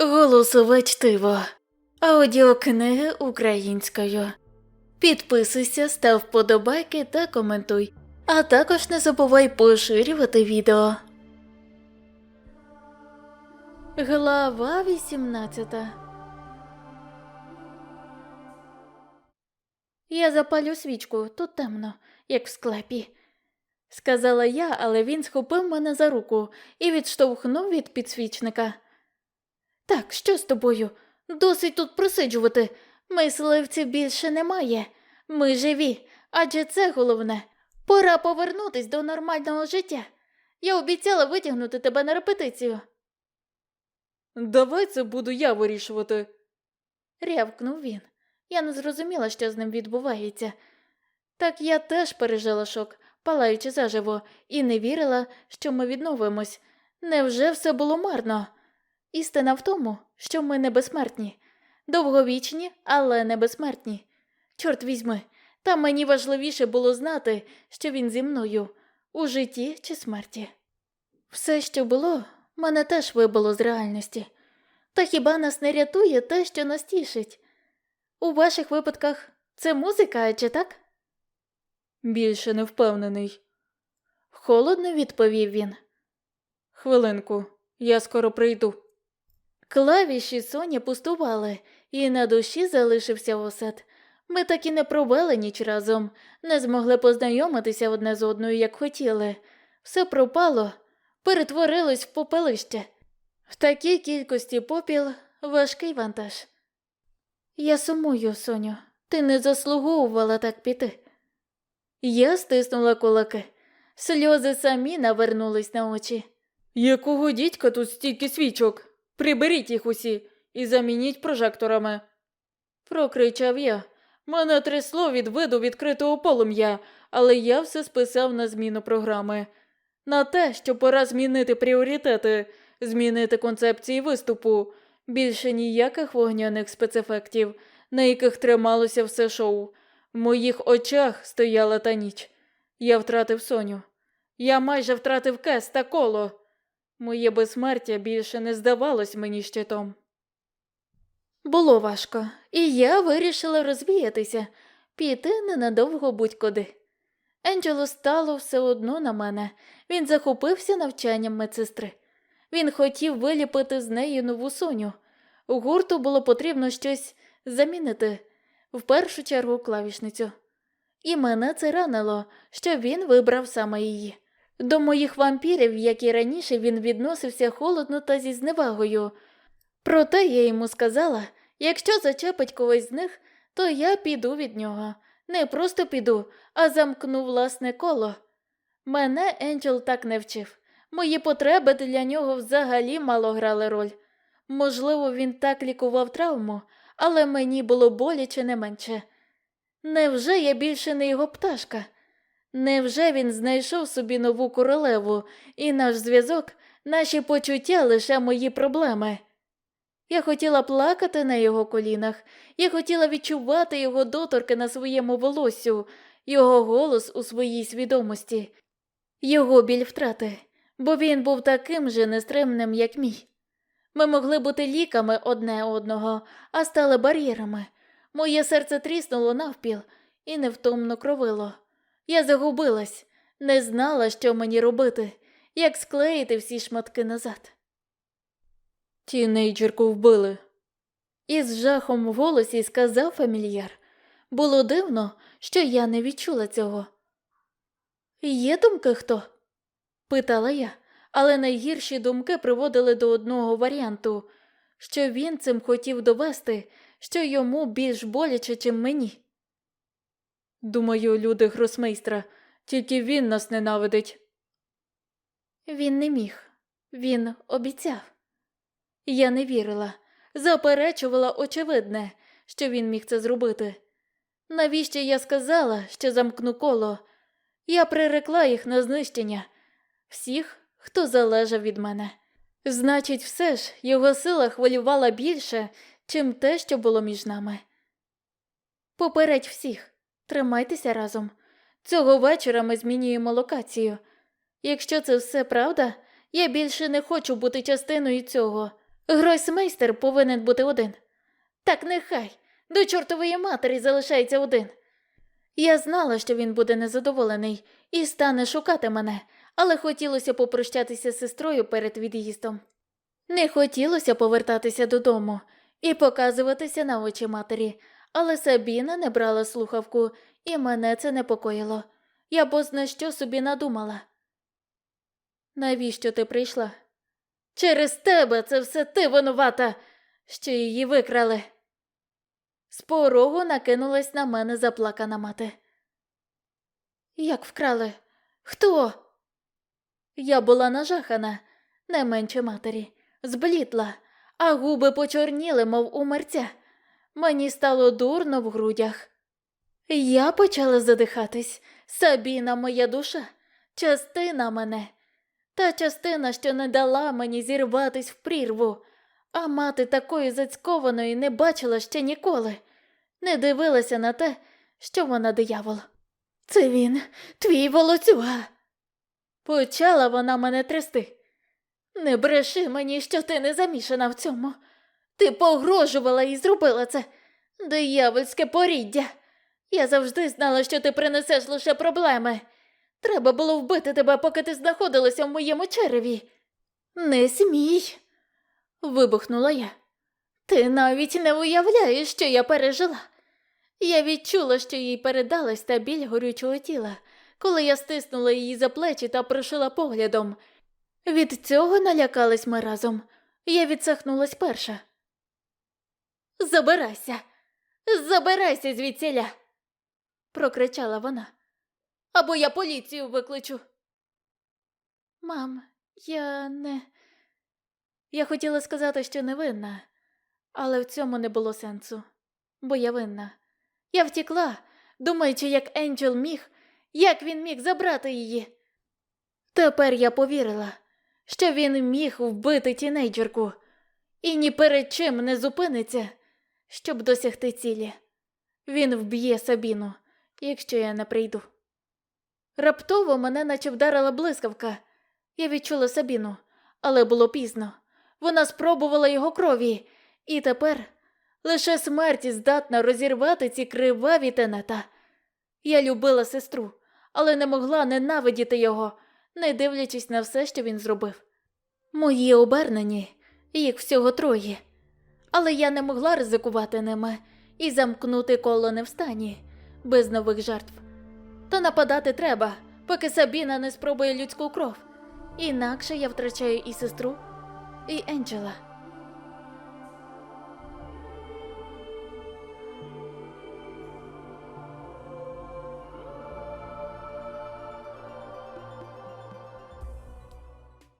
Голосове чтиво. Аудіокниги українською. Підписуйся, став вподобайки та коментуй. А також не забувай поширювати відео. Глава 18 Я запалю свічку, тут темно, як в склепі. Сказала я, але він схопив мене за руку і відштовхнув від підсвічника. Так, що з тобою? Досить тут просиджувати. Мисливців більше немає. Ми живі, адже це головне. Пора повернутись до нормального життя. Я обіцяла витягнути тебе на репетицію. Давай це буду я вирішувати. Рявкнув він. Я не зрозуміла, що з ним відбувається. Так я теж пережила шок, палаючи заживо, і не вірила, що ми відновимось. Невже все було марно? Істина в тому, що ми не безсмертні, довговічні, але не безсмертні. Чорт візьми, та мені важливіше було знати, що він зі мною у житті чи смерті. Все, що було, мене теж вибило з реальності. Та хіба нас не рятує те, що нас тішить? У ваших випадках це музика, чи так? Більше не впевнений. Холодно відповів він. Хвилинку, я скоро прийду. Клавіші Соні пустували, і на душі залишився осад. Ми так і не провели ніч разом, не змогли познайомитися одне з одною, як хотіли. Все пропало, перетворилось в попелище. В такій кількості попіл важкий вантаж. Я сумую, Соню, ти не заслуговувала так піти. Я стиснула кулаки. Сльози самі навернулись на очі. Якого дідька тут стільки свічок? Приберіть їх усі і замініть прожекторами. Прокричав я. Мене трясло від виду відкритого полум'я, але я все списав на зміну програми. На те, що пора змінити пріоритети, змінити концепції виступу. Більше ніяких вогняних спецефектів, на яких трималося все шоу. В моїх очах стояла та ніч. Я втратив Соню. Я майже втратив кес та коло. Моє безсмертя більше не здавалось мені щитом. Було важко, і я вирішила розвіятися, піти ненадовго будь-куди. Енджело стало все одно на мене. Він захопився навчанням медсестри. Він хотів виліпити з неї нову соню. У гурту було потрібно щось замінити, в першу чергу клавішницю. І мене це ранило, що він вибрав саме її. До моїх вампірів, як і раніше, він відносився холодно та зі зневагою. Проте я йому сказала, якщо зачепить когось з них, то я піду від нього. Не просто піду, а замкну власне коло. Мене Енджел так не вчив. Мої потреби для нього взагалі мало грали роль. Можливо, він так лікував травму, але мені було боляче не менше. Невже я більше не його пташка? Невже він знайшов собі нову королеву, і наш зв'язок, наші почуття лише мої проблеми? Я хотіла плакати на його колінах, я хотіла відчувати його доторки на своєму волоссю, його голос у своїй свідомості, його біль втрати, бо він був таким же нестримним, як мій. Ми могли бути ліками одне одного, а стали бар'єрами. Моє серце тріснуло навпіл і невтомно кровило. Я загубилась, не знала, що мені робити, як склеїти всі шматки назад. Тінейджерку вбили. Із жахом в голосі сказав фамільяр. Було дивно, що я не відчула цього. Є думки хто? питала я, але найгірші думки приводили до одного варіанту, що він цим хотів довести, що йому більш боляче, чим мені. Думаю, люди гросмейстра, тільки він нас ненавидить. Він не міг, він обіцяв. Я не вірила, заперечувала очевидне, що він міг це зробити. Навіщо я сказала, що замкну коло? Я прирекла їх на знищення всіх, хто залежав від мене. Значить, все ж його сила хвилювала більше, чим те, що було між нами. Попередь всіх, тримайтеся разом. Цього вечора ми змінюємо локацію. Якщо це все правда, я більше не хочу бути частиною цього. Гройсмейстер повинен бути один. Так нехай, до чортової матері залишається один. Я знала, що він буде незадоволений і стане шукати мене, але хотілося попрощатися з сестрою перед від'їздом. Не хотілося повертатися додому і показуватися на очі матері, але Сабіна не брала слухавку, і мене це непокоїло. Я бозна що собі надумала. Навіщо ти прийшла? Через тебе це все ти винувата, що її викрали. З порогу накинулась на мене заплакана мати. Як вкрали? Хто? Я була нажахана, не менше матері, зблітла, а губи почорніли, мов у мерця. Мені стало дурно в грудях. Я почала задихатись. Сабіна, моя душа, частина мене. Та частина, що не дала мені зірватись в прірву, а мати такої зацькованої не бачила ще ніколи, не дивилася на те, що вона диявол. Це він, твій волоцюга. Почала вона мене трясти. Не бреши мені, що ти не замішана в цьому. Ти погрожувала і зробила це. Диявольське поріддя. Я завжди знала, що ти принесеш лише проблеми. Треба було вбити тебе, поки ти знаходилася в моєму череві. Не смій. вибухнула я. Ти навіть не уявляєш, що я пережила. Я відчула, що їй передалась та біль горючого тіла, коли я стиснула її за плечі та прошила поглядом. Від цього налякались ми разом. Я відсахнулась перша. Забирайся, забирайся звідсіля, прокричала вона. Або я поліцію викличу. Мам, я не. Я хотіла сказати, що не винна, але в цьому не було сенсу, бо я винна. Я втікла, думаючи, як Енджел міг, як він міг забрати її. Тепер я повірила, що він міг вбити тінейджерку і ні перед чим не зупиниться, щоб досягти цілі. Він вб'є Сабіну, якщо я не прийду. Раптово мене наче вдарила блискавка. Я відчула Сабіну, але було пізно. Вона спробувала його крові, і тепер лише смерть здатна розірвати ці криваві тенета. Я любила сестру, але не могла ненавидіти його, не дивлячись на все, що він зробив. Мої обернені, їх всього троє. Але я не могла ризикувати ними і замкнути коло не в стані, без нових жертв. Та нападати треба, поки Сабіна не спробує людську кров. Інакше я втрачаю і сестру, і Енджела.